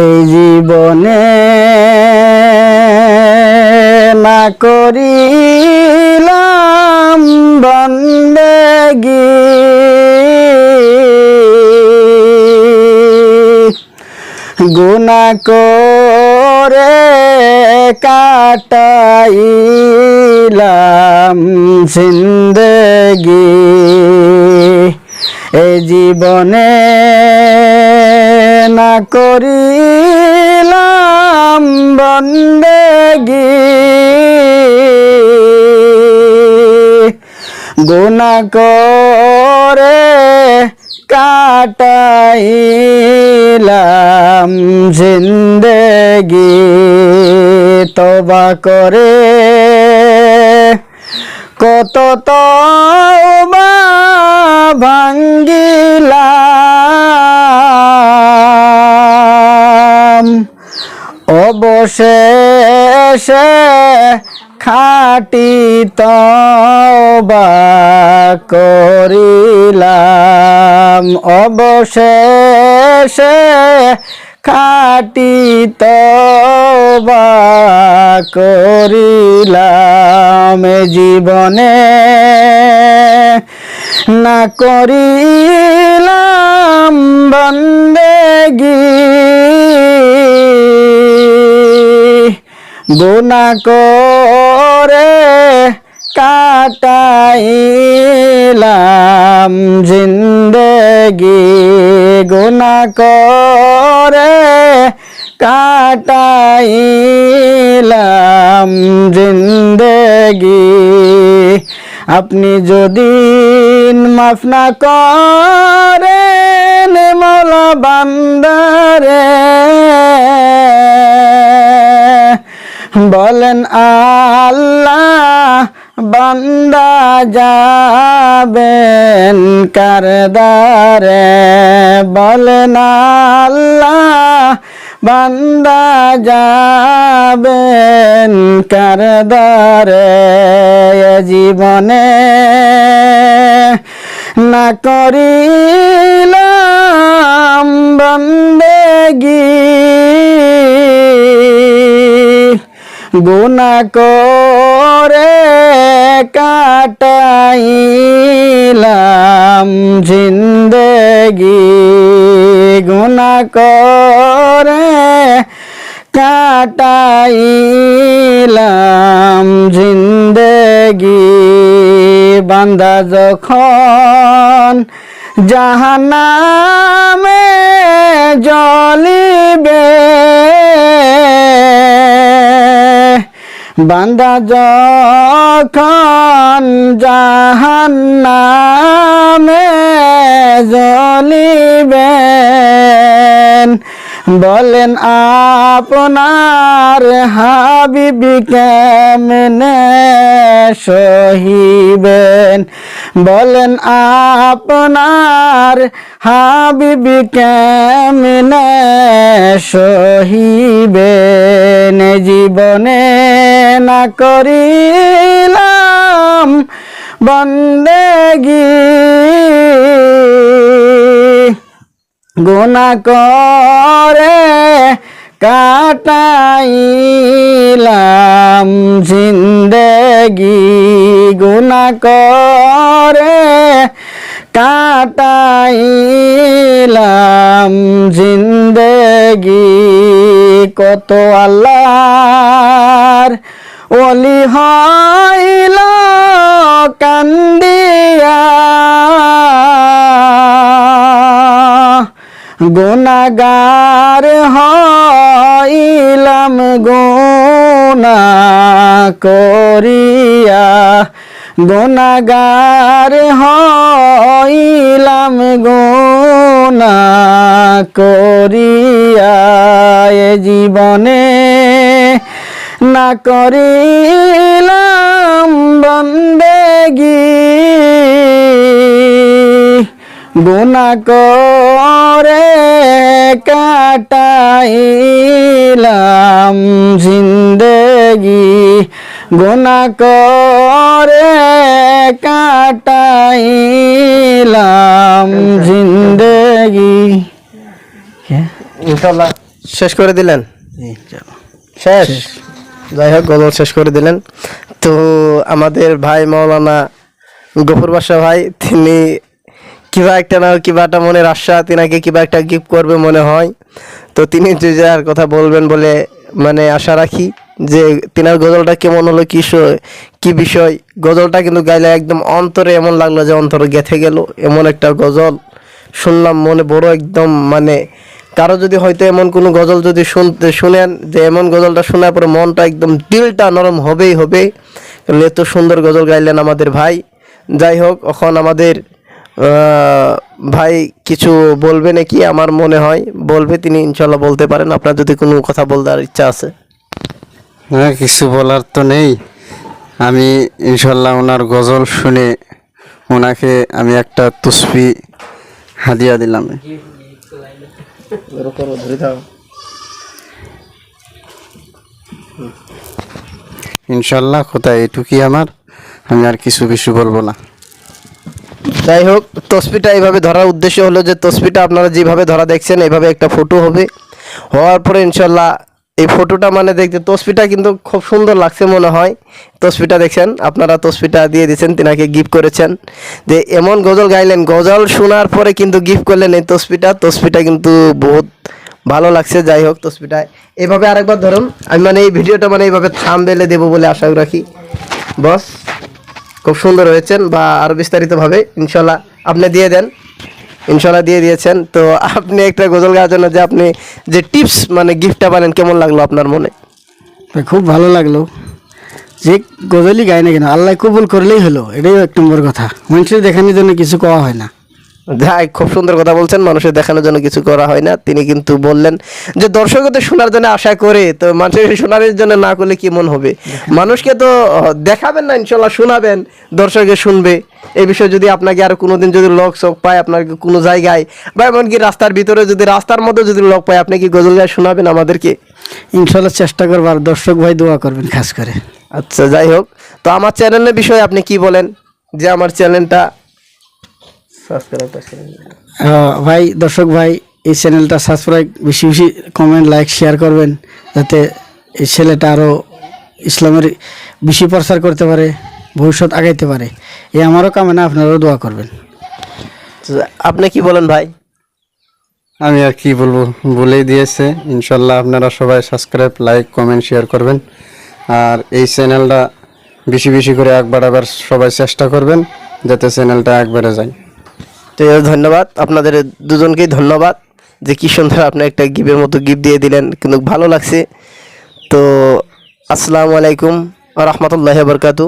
এই জীবনে না করিলাম বন্দেগি গুনা করে কাটাইলাম জিন্দগি এই জীবনে না করিলাম বন্দেগি গুনা করে কাটাইলাম জিন্দগি তবা করে কত তবা ভাঙ্গিলাম। অবশেষে খাটি তবা করিলাম। অবশেষে খাটি তবা করিলাম। জীবনে না করিলাম বন্দেগি গুনা করে কাটাইলাম জিন্দগি। গুনা করে কাটাইলাম জিন্দগি। আপনি যদি মাফ না করেন মৌলা বান্দারে, বলেন আল্লাহ বান্দা যাবেন কারদারে বলেন আল্লাহ বান্দা যাবেন কারদারে এ জীবনে। না করিলাম বন্দেগি গুনা করে কাটাইলাম জিন্দগি। গুনা করে কাটাইলাম জিন্দগি। বান্দা যখন জাহানামে জলিবে বান্দা যখন জাহান্নামে জ্বলিবেন বলেন আপনার হাবিবি কেমনে সহিবেন? বলেন আপনার হাবিবি কেমনে সহিবেন? জীবনে না করিলাম বন্দেগি। গুনা করে কাটাইলাম জিন্দগি। গুনা করে কাটাইলাম জিন্দগি। কত আল্লাহর ওলি হইল কান্দিয়া। গুনাগার হইলাম গুনা করিয়া। গুনাগার হইলাম গুনা করিয়া। এ জীবনে না করিলাম বন্দেগী। গুনা করে কাটাইলাম জিন্দগি। গুনা করে কাটাইলাম জিন্দগি। ইনশাল্লাহ শেষ করে দিলেন? শেষ? যাই হোক গজল শেষ করে দিলেন। তো আমাদের ভাই মৌলানা গফুর বাসা ভাই তিনি কিবা একটা না, কিবা একটা মনের আশা, তিনাকে কিবা একটা গিফট করবে মনে হয়। তো তিনি যে যার কথা বলবেন বলে মানে আশা রাখি যে তিনার গজলটা কেমন হলো, কি কি বিষয়। গজলটা কিন্তু গাইলে একদম অন্তরে এমন লাগল যে অন্তরে গেথে গেল। এমন একটা গজল। শুনলাম মনে বড় একদম মানে কারও যদি হয়তো এমন কোনো গজল যদি শুনতে, শুনেন যে এমন গজলটা শোনার পরে মনটা একদম দিলটা নরম হবেই হবে এত সুন্দর গজল গাইলেন আমাদের ভাই। যাই হোক, এখন আমাদের ভাই, কিছু বলবে নাকি? আমার মনে হয় বলবে, তিনি ইনশাল্লাহ বলতে পারেন। আপনার যদি কোনো কথা বলতে ইচ্ছা আছে। হ্যাঁ কিছু বলার তো নেই। আমি ইনশাল্লাহ ওনার গজল শুনে ওনাকে আমি একটা তুসপি হাদিয়া দিলাম। ইনশাল্লাহ কোথায় এটুকুই আমার। আমি আর কিছু কিছু বলব না। যাই হোক তসবিটা এইভাবে ধরার উদ্দেশ্য হলো যে তসবিটা আপনারা যেভাবে ধরা দেখছেন, এইভাবে একটা ফটো হবে। হওয়ার পরে ইনশাল্লাহ এই ফটোটা মানে দেখতে তসবিটা কিন্তু খুব সুন্দর লাগছে মনে হয়। তসবিটা দেখছেন, আপনারা তসবিটা দিয়ে দিয়েছেন, তিনাকে গিফট করেছেন। যে এমন গজল গাইলেন, গজল শোনার পরে কিন্তু গিফট করলেন এই তসবিটা তসবিটা কিন্তু বহুত ভালো লাগছে, যাই হোক তসবিটা এইভাবে আরেকবার ধরুন। আমি মানে এই ভিডিওটা মানে এইভাবে থাম বেলে দেবো বলে আশা রাখি। বস। খুব সুন্দর হয়েছেন বা আরও বিস্তারিতভাবে ইনশাল্লাহ আপনি দিয়ে দেন। ইনশাল্লাহ দিয়ে দিয়েছেন। তো আপনি একটা গজল গাওয়ার জন্য যে আপনি যে টিপস মানে গিফটটা পালেন কেমন লাগল আপনার মনে? খুব ভালো লাগল। যে গজলই গায় না কেন, আল্লাহ কবুল করলেই হলো, এটাই এক নম্বর কথা। মানুষের দেখানোর জন্য কিছু কওয়া হয় না। যাই খুব সুন্দর কথা বলছেন মানুষের দেখানোর জন্য কিছু করা হয় না। তিনি কিন্তু বললেন যে দর্শকদের শোনার জন্য আশা করে তো মানুষের শোনার জন্য না করলে কি মন হবে? মানুষকে তো দেখাবেন না ইনশাল্লাহ শোনাবেন দর্শকে শুনবে। এই বিষয়ে যদি আপনাকে আর কোনোদিন যদি লোক চোখ পায় আপনার কোনো জায়গায় বা এমনকি রাস্তার ভিতরে যদি রাস্তার মধ্যে যদি লোক পায় আপনি কি গজল গায়ে শোনাবেন আমাদেরকে? ইনশাল্লাহ চেষ্টা করবার দর্শক ভাই দোয়া করবেন খাস করে। আচ্ছা যাই হোক। তো আমার চ্যানেলের বিষয়ে আপনি কি বলেন? যে আমার চ্যানেলটা ভাই দর্শক ভাই এই চ্যানেলটা সাবস্ক্রাইব বেশি বেশি কমেন্ট লাইক শেয়ার করবেন যাতে এই ছেলেটা আরও ইসলামের বেশি প্রচার করতে পারে ভবিষ্যৎ আগাইতে পারে। এ আমারও কামনা আপনারাও দোয়া করবেন। আপনি কি বলেন ভাই? আমি আর কি বলব বলেই দিয়েছে। ইনশাল্লাহ আপনারা সবাই সাবস্ক্রাইব লাইক কমেন্ট শেয়ার করবেন। আর এই চ্যানেলটা বেশি বেশি করে এক বাড়াবার সবাই চেষ্টা করবেন যাতে চ্যানেলটা এক বেড়ে যায়। তো ধন্যবাদ। আপনাদের দুজনকেই ধন্যবাদ যে কি সুন্দর আপনি একটা গিফের মতো গিফট দিয়ে দিলেন, কিন্তু ভালো লাগছে। তো আসসালামু আলাইকুম রহমতুল্লাহ বরকাতু